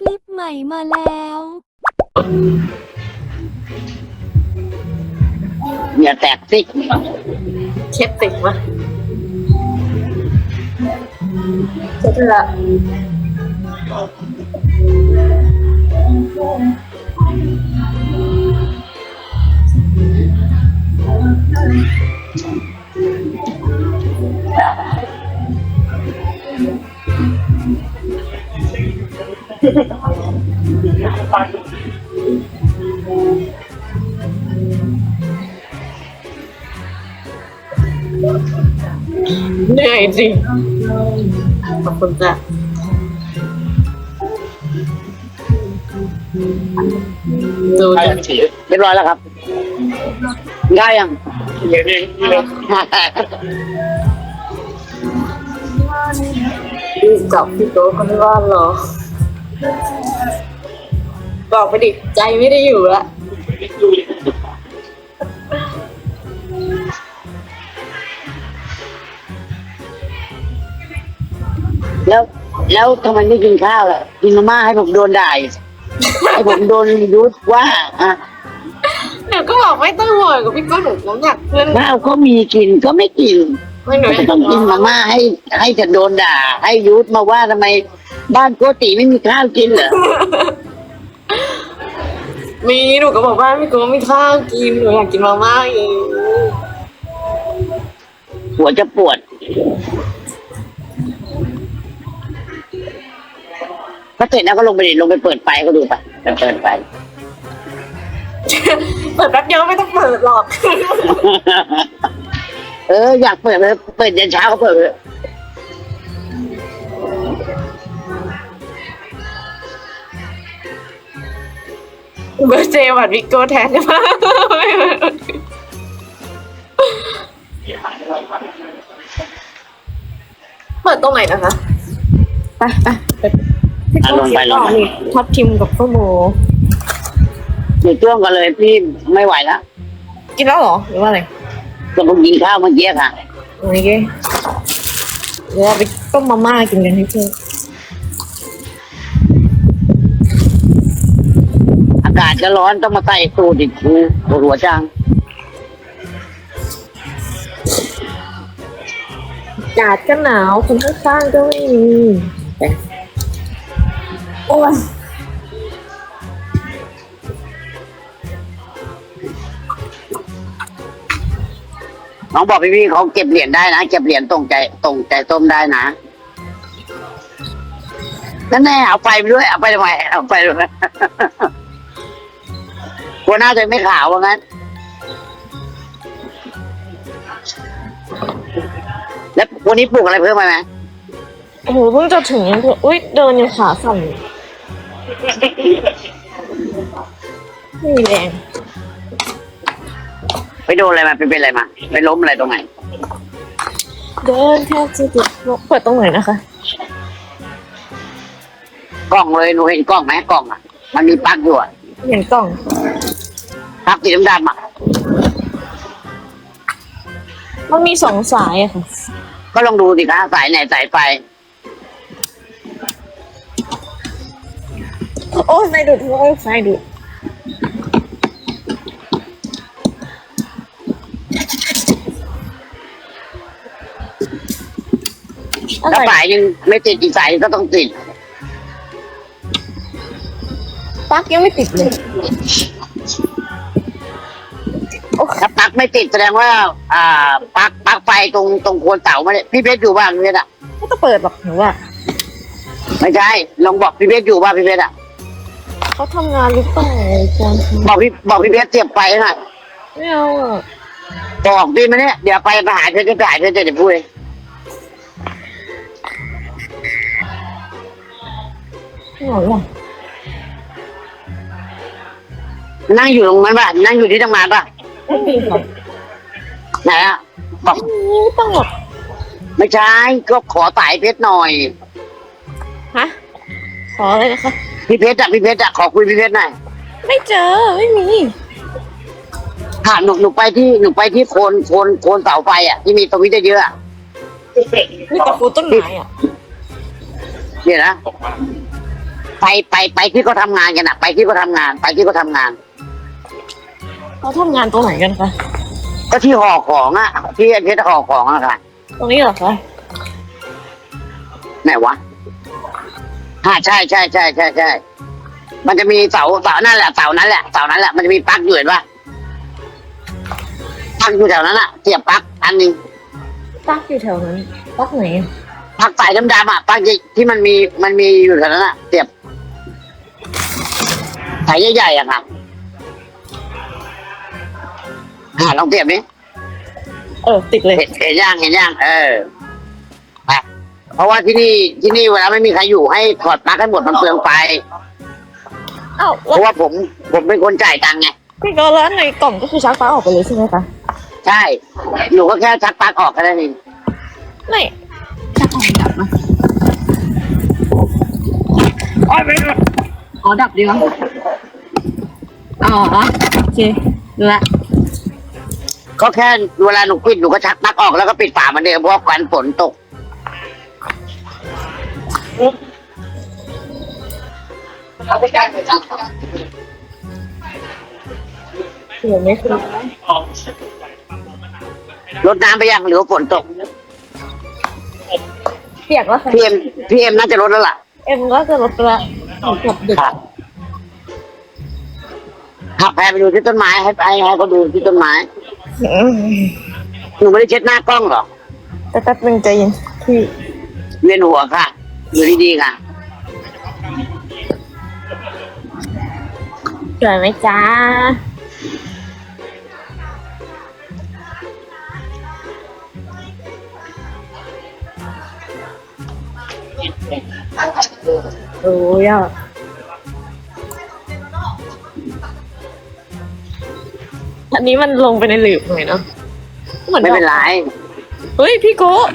คลิปใหม่มาแล้วอย่าแตกซิกเช็ดติดมาเช็ดละ เหนื่อยจริง ขอบคุณจ้ะดูใครจ้ะฉีดเรียบร้อยแล้วครับ ได้ยังเย็นเองเลยรีบจับพี่โต๊ะคนที่บ้านเหรอ บอกไปดิใจไม่ได้อยู่ละแล้วแล้วทำไมไม่กินข้าวล่ะกินมาม่าให้ผมโดนด่าอีกให้ผมโดนยุดว่าอะเดี๋ยวก็บอกไม่ต้องห่วงกับพี่โก้หนูน้ำหนักเพื่อนข้าวก็มีกินก็ไม่กินไม่หนูก็ต้องกินมาม่าให้ให้จะโดนด่า ให้ยุดมาว่าทำไม บ้านโกติไม่มีข้าวกินเหรอ มีหนูก็บอกว่าพี่โก้ไม่ข้าวกินหนูอยากกินมาม่าเองหัวจะปวดก็เสร็จแล้วก็ลงไปดิลงไปเปิดไฟก็ดูไปไปเปิดไฟ เปิดแป๊บเดียวไม่ต้องเปิดหรอก เอออยากเปิดเลยเปิดยันเช้าก็เปิดเลย เบอร์เจวัดวิโก้แทนได้ไหมเปิดตรงไหนนะคะไปไปไปอะลงไปลงไปนี่ท็อปทิมกับข้าวโมเดี๋ยวจ้วงกันเลยพี่ไม่ไหวแล้วกินแล้วเหรอหรือว่าอะไรก็ผมกินข้าวเมื่อกี้ค่ะโอเคเดี๋ยวเราไปต้มมาม่ากินกันให้เพื่อน จะร้อนต้องมาใส่สูทอีกคูปวดหัวจังอากาศก็หนาวคนข้างๆก็ไม่มีโอ้ยน้องบอกพี่พี่ๆเขาเก็บเหรียญได้นะเก็บเหรียญตรงใจตรงใจต้มได้นะนั่นแน่เอาไปด้วยเอาไปทำไมเอาไปด้วย กลัวหน้าจะไม่ขาวว่างั้น แล้ววันนี้ปลูกอะไรเพิ่มมาไหมโอ้โหเพิ่งจะถึงอุ้ยเดินยังขาสั่นอยู่ไม่มีแรงไปโดนอะไรมาไปเป็นอะไรมาไปล้มอะไรตรงไหนเดินแค่จะจุดเปิดตรงไหนนะคะกล้องเลยหนูเห็นกล้องไหมกล้องอะ มันมีปลั๊กอยู่อะ เห็นกล่องปลั๊กสีดำๆอะมันมีสองสายอะค่ะ ก็ลองดูสิคะสายไหนสายไฟโอ้ยไฟดูดโอ้ยไฟดูดอะไรถ้าสายยังไม่ติดอีกสายก็ต้องติด ปลั๊กยังไม่ติดเลยถ้าปลั๊กไม่ติดแสดงว่า อ่าปลั๊กปลั๊กไฟตรงตรงโคนเสาไม่ได้พี่เพชรอยู่บ้างพี่เพชรอะไม่ต้องเปิดหรอกหนูว่าไม่ใช่ลองบอกพี่เพชรอยู่บ้างพี่เพชรอะเขาทำงานหรือเปล่าควรบอกพี่บอกพี่เพชรเสียบไฟหน่อยไม่เอาอะบอกพี่มาเนี่ยเดี๋ยวไปไปหาเพชรจะไปหาเพชรจะเดี๋ยวพูดเองไม่เอาหรอก นั่งอยู่ตรงนั้นป่ะนั่งอยู่ที่ทำงานป่ะไม่มีค่ะไหนอะบอกไม่มีไม่ต้องหรอกไม่ใช่ก็ขอสายเพชรหน่อยฮะขอเลยนะคะพี่เพชรอะพี่เพชรอะขอคุยพี่เพชรหน่อยไม่เจอไม่มีค่ะหนูหนูไปที่หนูไปที่โคนโคนโคนเสาไฟอะที่มีสวิตช์เยอะๆอะมีแต่โคนต้นไม้อะเนี่ยนะตกมาไปไปไปที่เขาทำงานกันอะไปที่เขาทำงาน ไปที่เขาทำงาน เขาทำงานตรงไหนกันคะ ก็ที่ห่อของอะที่เพชรห่อของอะค่ะ ตรงนี้เหรอคะ ไหนวะอ่าใช่ใช่ใช่ใช่ใช่ มันจะมีเสาเสานั่นแหละเสานั้นแหละเสานั้นแหละมันจะมีปลั๊กอยู่เห็นปะปลั๊กอยู่แถวนั้นอะเสียบปลั๊กอันหนึ่งปักอยู่แถวนั้น ปักไหนอะปลั๊กสายดำๆอะปลั๊กที่ที่มันมีมันมีอยู่แถวนั้นอะเสียบสายใหญ่ๆอะค่ะ อ่าลองเสียบดิเออ ติดเลย เห็นเห็นย่างเห็นย่างเออไปเพราะว่าที่นี่ที่นี่เวลาไม่มีใครอยู่ให้ถอดปลั๊กให้หมดมันเปลืองไฟอ้าวเพแล้วราะว่าผมผมเป็นคนจ่ายตังค์ไงพี่ก็แล้วในกล่องก็คือชักปลั๊กออกไปเลยใช่ไหมคะใช่หนูก็แค่ชักปลั๊กออกแค่นั้นเองไม่ชักออกดับมาอ๋อดับดีวะอ๋อโอเครู้ละ ก็แค่เวลาหนูปิดหนูก็ชักปลั๊กออกแล้วก็ปิดฝาเหมันเดิมเพราะว่าควันฝนตกเดี๋ยวไม่คือรดน้ำไปยังหรือว่าฝนตกเปียกแล้วค่ะพี่เอ็มพี่เอ็มน่าจะรดแล้วล่ะเอ็มก็จะลดไปละหนูเกือบดึกครับขับแพรไปดูที่ต้นไม้ให้ไปให้เขาดูที่ต้นไม้อืม หนูไม่ได้เช็ดหน้ากล้องหรอกแต่แป๊บนึงใจเย็นพี่เวียนหัวค่ะ อยู่ดีๆค่ะสวยไหมจ้าโอ้ยอะ อันนี้มันลงไปในหลืบหน่อยเนาะเหมือนไม่เป็นไรเฮ้ยพี่โกะ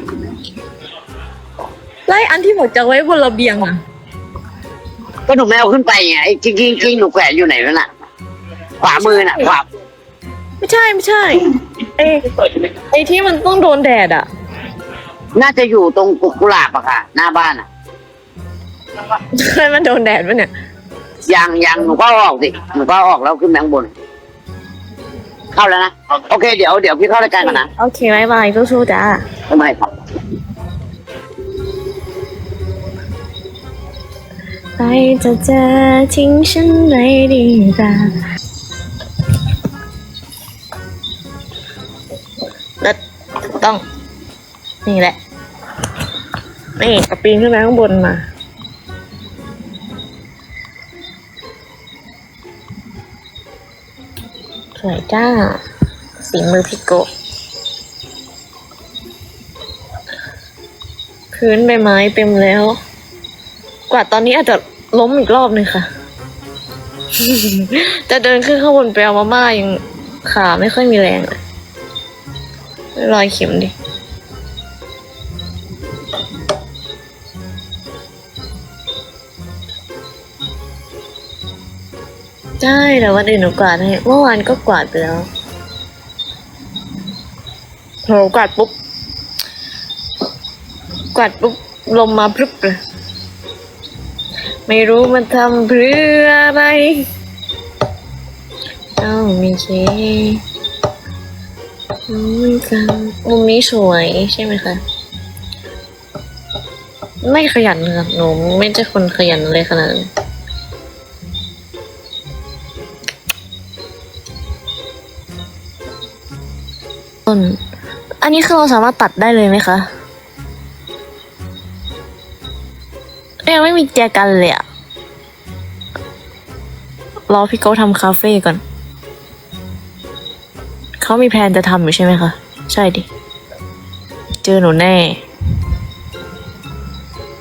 ไล่อันที่บอกจะไว้บนระเบียงอะ ก็หนูไม่เอาขึ้นไปไงไอ้จริงๆจริงๆหนูแขวนอยู่ไหนแล้วน่ะ ขวามือน่ะขวาไม่ใช่ไม่ใช่ไอ้ไอ้ที่มันต้องโดนแดดอะ น่าจะอยู่ตรงกุกุหลาบอะค่ะ หน้าบ้านอะให้มันโดนแดดปะเนี่ย ยังยังหนูก็เอาออกสิหนูก็เอาออกแล้วขึ้นแบงบน เข้าแล้วนะ โอเค เดี๋ยวเดี๋ยวพี่เข้ารายการก่อนนะ โอเคบายบายสู้ๆจ้าทำไมครับใครจะเจอทิ้งฉันไว้ดีกว่าแล้วต้อง นี่แหละ นี่กระปีนขึ้นไปข้างบนมา วย จ้า สีมือพิโกะพื้นใบไม้เต็มแล้ว กว่าตอนนี้อาจจะล้มอีกรอบหนึ่งค่ะ จะเดินขึ้นข้างบนไปเอามาม่ายังขาไม่ค่อยมีแรงเลยรอยเข็มดิ ใช่แต่วันอื่นหนูกวาดให้เมื่อวานก็กวาดไปแล้วโหกวาดปุ๊บ กวาดปุ๊บลมมาพรึบเลยไม่รู้มันทำเพื่ออะไรต้องมีเคมุมกันมุมนี้สวยใช่ไหมคะ ไม่ขยันครับหนูไม่ใช่คนขยันเลยขนาดนั้น ต้น อันนี้คือเราสามารถตัดได้เลยไหมคะยังไม่มีแจกันเลยอะรอพี่โก้ทำคาเฟ่ก่อน เขามีแผนจะทำอยู่ใช่ไหมคะ ใช่ดิ เจอหนูแน่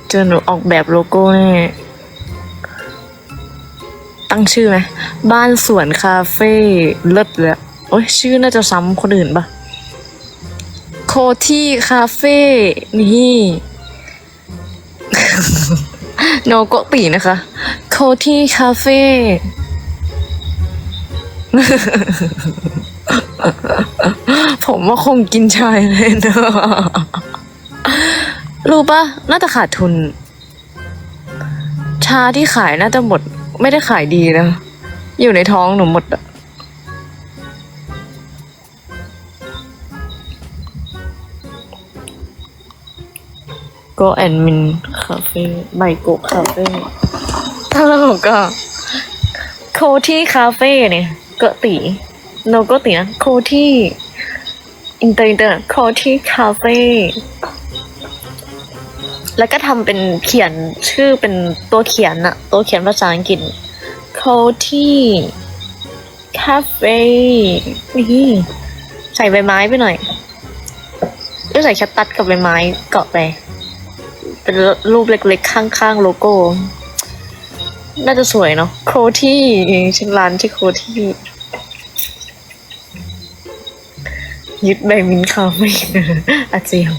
เจอหนูออกแบบโลโก้แน่ ตั้งชื่อไหม บ้านสวนคาเฟ่เลิศเลยโอ้ยชื่อน่าจะซ้ำคนอื่นปะ ที่คาเฟ่นี่ โนโกตินะคะโคที่คาเฟ่ผมว่าคงกินชายเลยนะรู้ปะน่าจะขาดทุน ชาที่ขายน่าจะหมด ไม่ได้ขายดีนะ อยู่ในท้องหนูหมดอะ โกแอนมินคาเฟ่ไบโกคาเฟ่ถ้าเราก็โคที่คาเฟ่เนี่ยโกติโนโกตินะโคที่อินเตอร์อินเตอร์โคที่คาเฟ่แล้วก็ทำเป็นเขียนชื่อเป็นตัวเขียนอะตัวเขียนภาษาอังกฤษ Coty Cafe นี่ใส่ใบไม้ไปหน่อยก็ใส่แคคตัสกับใบไม้เกาะไป เป็นรูปเล็กๆ ข้างๆ โลโก้ น่าจะสวยเนาะ Coty ชื่อร้านชื่อ Coty ยึดใบมินคาเฟ่อาเจียง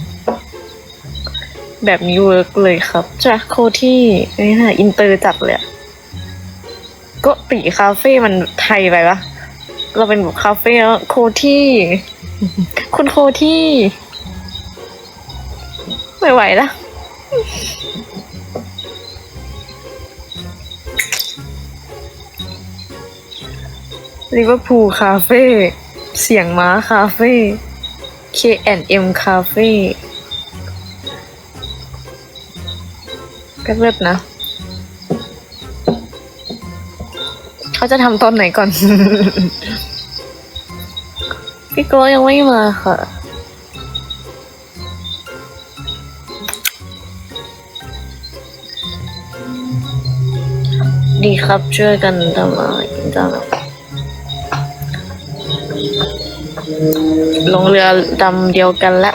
แบบนี้เวิร์กเลยครับจากโคที่นี่นะอินเตอร์จัดเลยก็ตีคาเฟ่มันไทยไปปะเราเป็นแบบคาเฟ่แล้วโคที่ คุณโคที่ ไม่ไหวละ ลิเวอร์พูลคาเฟ่เสียงม้าคาเฟ่ K&M คาเฟ่ก็เลิศนะ เขาจะทำตอนไหนก่อน พี่โก้ยังไม่มาค่ะ ดีครับช่วยกันทำอะไรกันจังลงเรือดำเดียวกันละ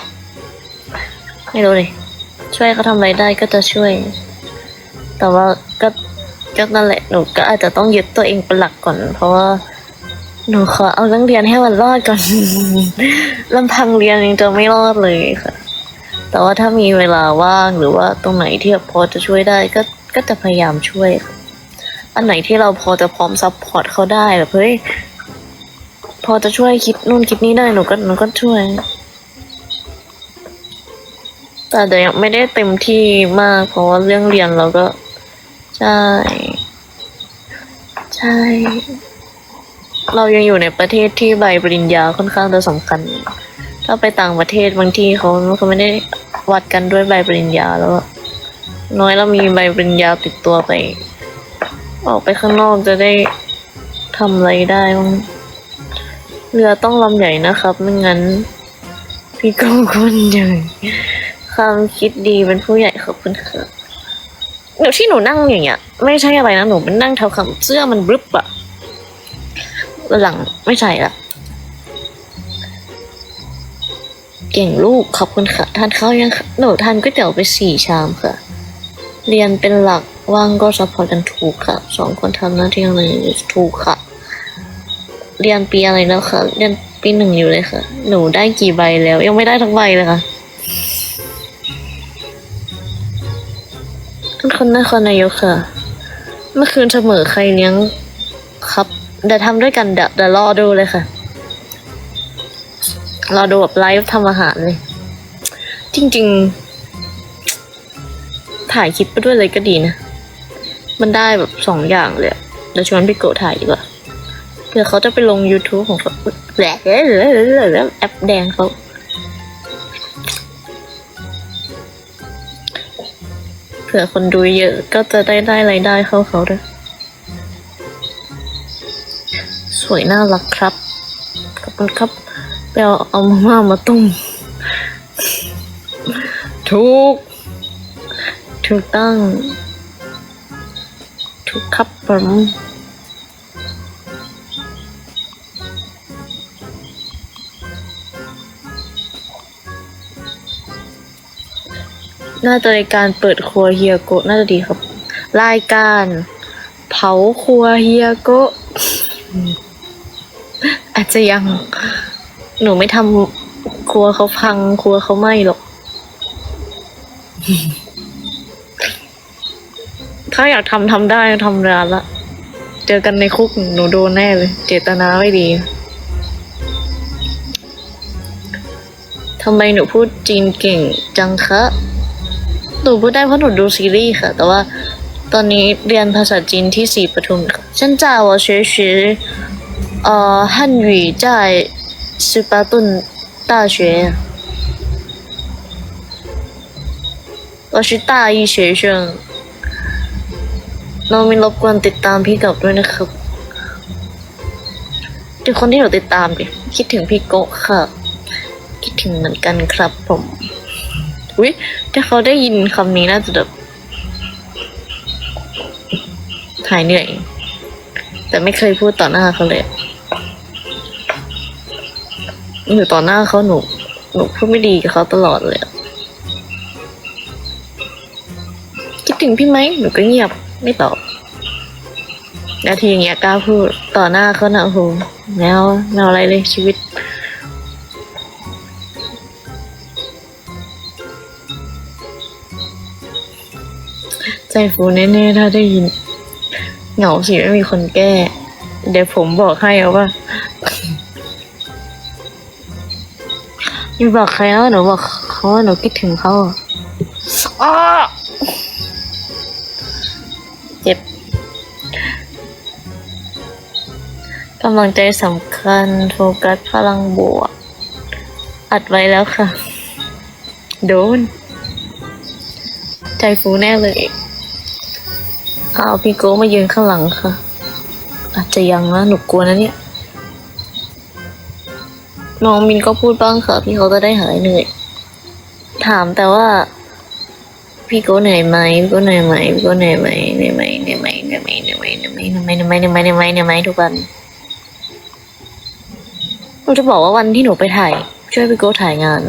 ไม่รู้ดิช่วยเขาทำอะไรได้ก็จะช่วย แต่ว่าก็ก็นั่นแหละหนูก็อาจจะต้องยึดตัวเองเป็นหลักก่อน เพราะว่าหนูขอเอาเรื่องเรียนให้มันรอดก่อนลำพังเรียนยังจะไม่รอดเลยค่ะ แต่ว่าถ้ามีเวลาว่างหรือว่าตรงไหนที่พอจะช่วยได้ก็ก็จะพยายามช่วยค่ะ อันไหนที่เราพอจะพร้อมซัพพอร์ตเขาได้แบบเฮ้ยพอจะช่วยคิดนู่นคิดนี้ได้หนูก็หนูก็ช่วย แต่เดี๋ยวยังไม่ได้เต็มที่มาก เพราะว่าเรื่องเรียนเราก็ ใช่ ใช่ เรายังอยู่ในประเทศที่ใบปริญญาค่อนข้างจะสำคัญ ถ้าไปต่างประเทศบางที่เขาเขาไม่ได้วัดกันด้วยใบปริญญาแล้ว น้อยเรามีใบปริญญาติดตัวไป ออกไปข้างนอกจะได้ทำอะไรได้บ้างเรือต้องลำใหญ่นะครับ ไม่งั้น พี่ก้องคนใหญ่ความคิดดีเป็นผู้ใหญ่ขอบคุณค่ะเดี๋ยวที่หนูนั่งอย่างเงี้ย ไม่ใช่อะไรนะหนูเป็นนั่งเท้าคำเสื้อมันบรึบอะหลังไม่ใช่ละเก่งลูกขอบคุณค่ะทานข้าวยังคะหนูทานก๋วยเตี๋ยวไปสี่ชามค่ะ เรียนเป็นหลัก ว่างก็ซัพพอร์ตกันถูกค่ะสองคนทำหน้าที่อะไรถูกค่ะ เรียนปีอะไรแล้วค่ะ เรียนปีหนึ่งอยู่เลยค่ะ หนูได้กี่ใบแล้ว ยังไม่ได้ทั้งใบเลยค่ะคนนครนายกค่ะ เมื่อคืนเสมอใครเลี้ยงครับเดี๋ยวทำด้วยกันเดี๋ยวเดี๋ยวรอดูเลยค่ะ รอดูแบบไลฟ์ทำอาหารเลย จริง ๆ ถ่ายคลิปไปด้วยเลยก็ดีนะ มันได้แบบสองอย่างเลยอะเดี๋ยวชวนพี่โกถ่ายดีกว่าเผื่อเขาจะไปลง YouTube ของเขาแหละแอปแดงเขาเผื่อคนดูเยอะก็จะได้ได้รายได้เข้าเขาด้วยสวยน่ารักครับ ขอบคุณครับไปเอาเอามาม่ามาต้มถูกถูกต้อง ถูกครับผมน่าจะรายการเปิดครัวเฮียโกะน่าจะดีครับ รายการเผาครัวเฮียโกะอาจจะยัง หนูไม่ทำครัวเขาพัง ครัวเขาไหม้หรอก ถ้าอยากทำทำได้ทำร้านละ เจอกันในคุกหนูโดนแน่เลย เจตนาไม่ดี ทำไมหนูพูดจีนเก่งจังคะ หนูพูดได้เพราะหนูดูซีรีส์ค่ะ แต่ว่า ตอนนี้เรียนภาษาจีนที่สีปทุมค่ะ现在我学习呃汉语在十八顿大学我是大一学生 น้องมินรบกวนติดตามพี่กับด้วยนะครับทุกคนที่หนูติดตามดิคิดถึงพี่โกะค่ะคิดถึงเหมือนกันครับผมอุ้ยถ้าเขาได้ยินคำนี้น่าจะแบบหายเหนื่อย แต่ไม่เคยพูดต่อหน้าเขาเลยอยู่ต่อหน้าเขาหนูหนูพูดไม่ดีกับเขาตลอดเลยคิดถึงพี่ไหมหนูก็เงียบ ไม่ตอบ นาทีอย่างเงี้ยกล้าพูดต่อหน้าเขานะโอ้โหแมวแมวอะไรเลยชีวิต ใจฟูแน่ๆถ้าได้ยิน เหงาสิไม่มีคนแก้ เดี๋ยวผมบอกให้เอาว่าอย่บอกใครนะหนูบอกเขาหนูคิดถึงเขาอะอ้ำลังใจสำคัญ โฟกัสพลังบวก อัดไว้แล้วค่ะ โดน ใจฟูแน่เลย เอาพี่โก้มายืนข้างหลังค่ะ อาจจะยังนะ หนูกลัวนะเนี่ย น้องมินก็พูดบ้างค่ะ พี่เขาจะได้หายเหนื่อย ถามแต่ว่า พี่โก้เหนื่อยไหมพี่โก้เหนื่อยไหมพี่โก้เหนื่อยไหมเหนื่อยไหมเหนื่อยไหมเหนื่อยไหมเหนื่อยไหมเหนื่อยไหมเหนื่อยไหมเหนื่อยไหมเหนื่อยไหมเหนื่อยไหมทุกวัน นูจะบอกว่าวันที่หนูไปถ่าย ช่วยพี่โก้ถ่ายงาน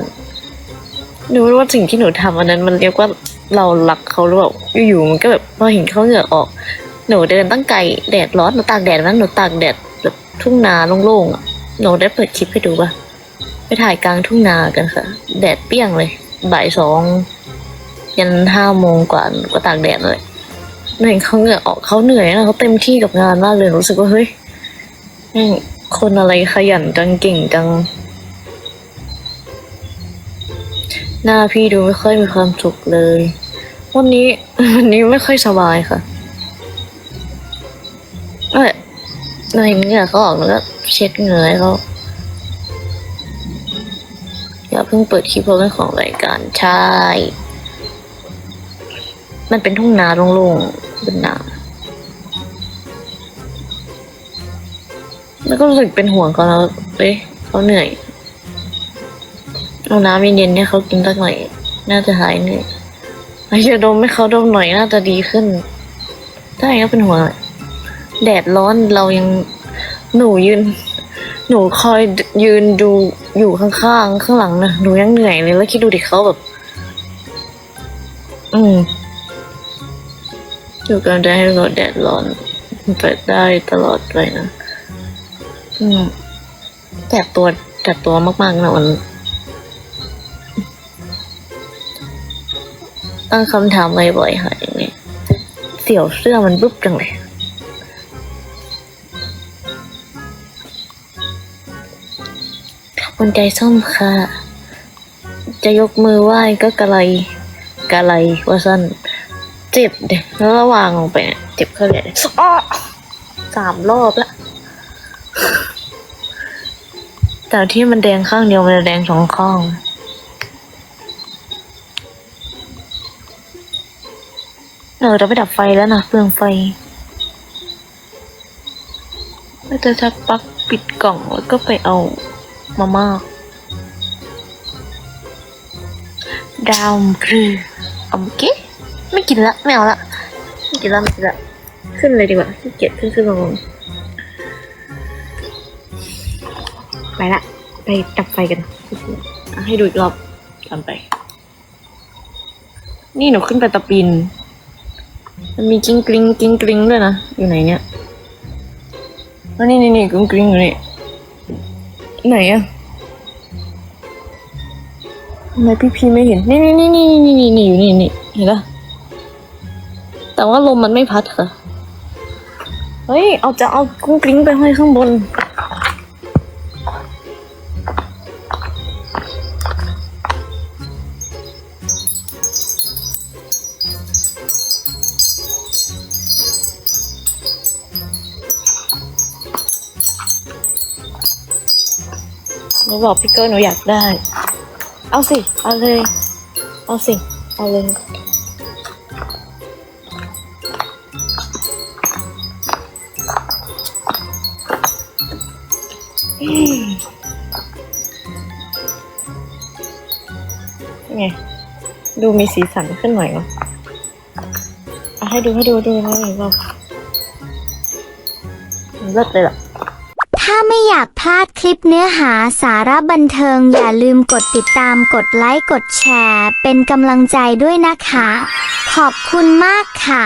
หนูรู้ว่าสิ่งที่หนูทำอันนั้นมันเรียกว่าเรารักเขาหรือเปล่าอยู่ๆมันก็แบบพอเห็นเขาเหงื่อออก หนูเดินตั้งไกลแดดร้อนหนูตากแดดนั้นหนูตากแดดแบบทุ่งนาโล่งๆอะหนูได้เปิดคลิปให้ดูปะไปถ่ายกลางทุ่งนากันค่ะ แดดเปรี้ยงเลยบ่ายสองยันห้าโมงกว่าก็ตากแดดเลยเห็นเขาเหงื่อออกเขาเหนื่อยนะเขาเต็มที่กับงานมากเลยรู้สึกว่าเฮ้ยแม่ คนอะไรขยันจังเก่งจัง หน้าพี่ดูไม่ค่อยมีความสุขเลย วันนี้วันนี้ไม่ค่อยสบายค่ะเอ้ยหน่อยเหงื่อเขาออกแล้วก็เช็ดเหงื่อเขาอย่าเพิ่งเปิดคลิปเพราะเป็นของรายการใช่ มันเป็นทุ่งนาโล่งๆเป็นนา แล้วก็รู้สึกเป็นห่วงเขาแล้วเอ้ยเขาเหนื่อย เอาน้ำเย็นๆให้เขากินสักหน่อย น่าจะหายเหนื่อยอ้จจะดมให้เขาดมหน่อยน่าจะดีขึ้น ถ้าอย่างนี้เป็นห่วงอะแดดร้อนเรายังหนูยืน หนูคอยยืนดูอยู่ข้างๆข้างหลังนะหนูยังเหนื่อยเลยแล้วคิดดูดิเขาแบบ อืมอยู่กันได้ให้เราแดดร้อนไปได้ตลอดไปนะ อืมแสบตัวแสบตัวมากๆนะวันตั้งคำถามบ่อยๆค่ะอย่างนี้เสี่ยวเสื้อมันบึ๊บจังเลยขอบคุณใจส้มค่ะ จะยกมือไหว้ก็กะไรกะไรว่าสั้นเจ็บเด็แล้วระวางลงไปเนี่ยเจ็บเข้าเลยอ้อสามรอบและ แต่ที่มันแดงข้างเดียวมันจะแดงสองข้างเออเราไปดับไฟแล้วนะเปลืองไฟก็จะทักปลักปิดกล่องแล้วก็ไปเอามาม่าดาวคือโอเคไม่กินละไม่เอาละไม่กินละไม่กินละขึ้นเลยดีกว่าขี้เกียจขึ้นขึ้นลงลง ไปละ ไปดับไฟกันอะให้ดูอีกรอบก่อนไป นี่หนูขึ้นไปตะปินมันมีกิ้งกริ้งกิ้งกริ้งด้วยนะ อยู่ไหนเนี่ยอ๋อนี่นี่นี่กิ้งกริ้งอยู่นี่ไหนอะทำไมพี่พี่ไม่เห็น นี่นี่นี่นี่นี่นี่นี่อยู่นี่นี่เห็นปะแต่ว่าลมมันไม่พัดค่ะ เฮ้ย เอาจะเอากุ้งกริ้งไปห้อยข้างบน นูบอกพี่เกอร์หนูอยากได้ เอาสิ เอาเลย เอาสิ เอาเลย ไง ดูมีสีสันขึ้นหน่อยเนาะเอาให้ดูให้ดูดูนะอีกรอบเลิศเลยล่ะ ถ้าไม่อยากพลาดคลิปเนื้อหาสาระบันเทิง อย่าลืมกดติดตามกดไลค์กดแชร์ เป็นกำลังใจด้วยนะคะ ขอบคุณมากค่ะ